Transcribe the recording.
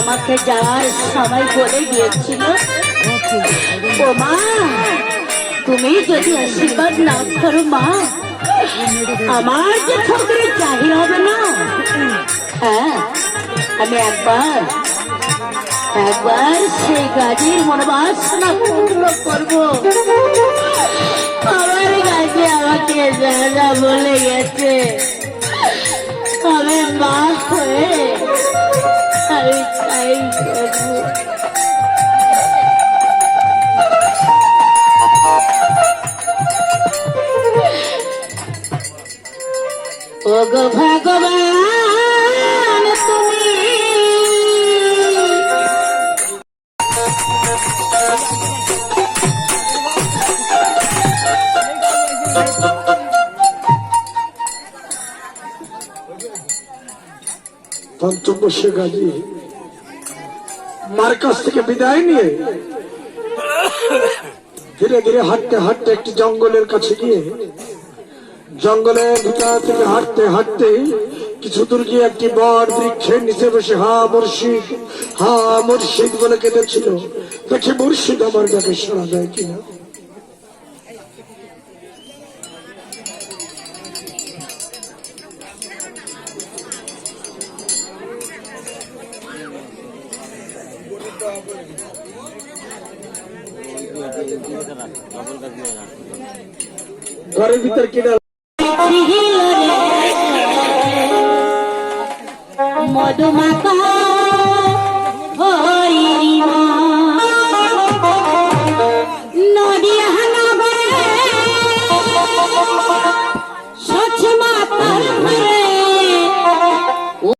আমাকে যাওয়ার সময় বলে গিয়েছিল ও মা, তুমি যদি আশীর্বাদ না করো মা, আমার যে ঠোকরে চাহি হবে না। হ্যাঁ আমি একবার একবার সেই গাজীর মনোবাসনা পূর্ণ করব। আমার কাছে আমাকে যা বলে গেছে। আমি মা হয়ে আমি তাই করব ও ভগবান! পঞ্চমবর্ষে গাজী মার কাছ থেকে বিদায় নিয়ে ধীরে ধীরে হাঁটতে হাঁটতে একটি জঙ্গলের কাছে গিয়ে, জঙ্গলের ভিতর থেকে হাঁটতে হাঁটতে কিছু দূর গিয়ে একটি বট বৃক্ষের নিচে বসে হা মুর্শিদ হা মুর্শিদ বলে কেঁদেছিল। দেখি মুর্শিদ আমার ডাকে শোনা যায় কিনা। ঘরের ভিতর কিনা মধুমাখা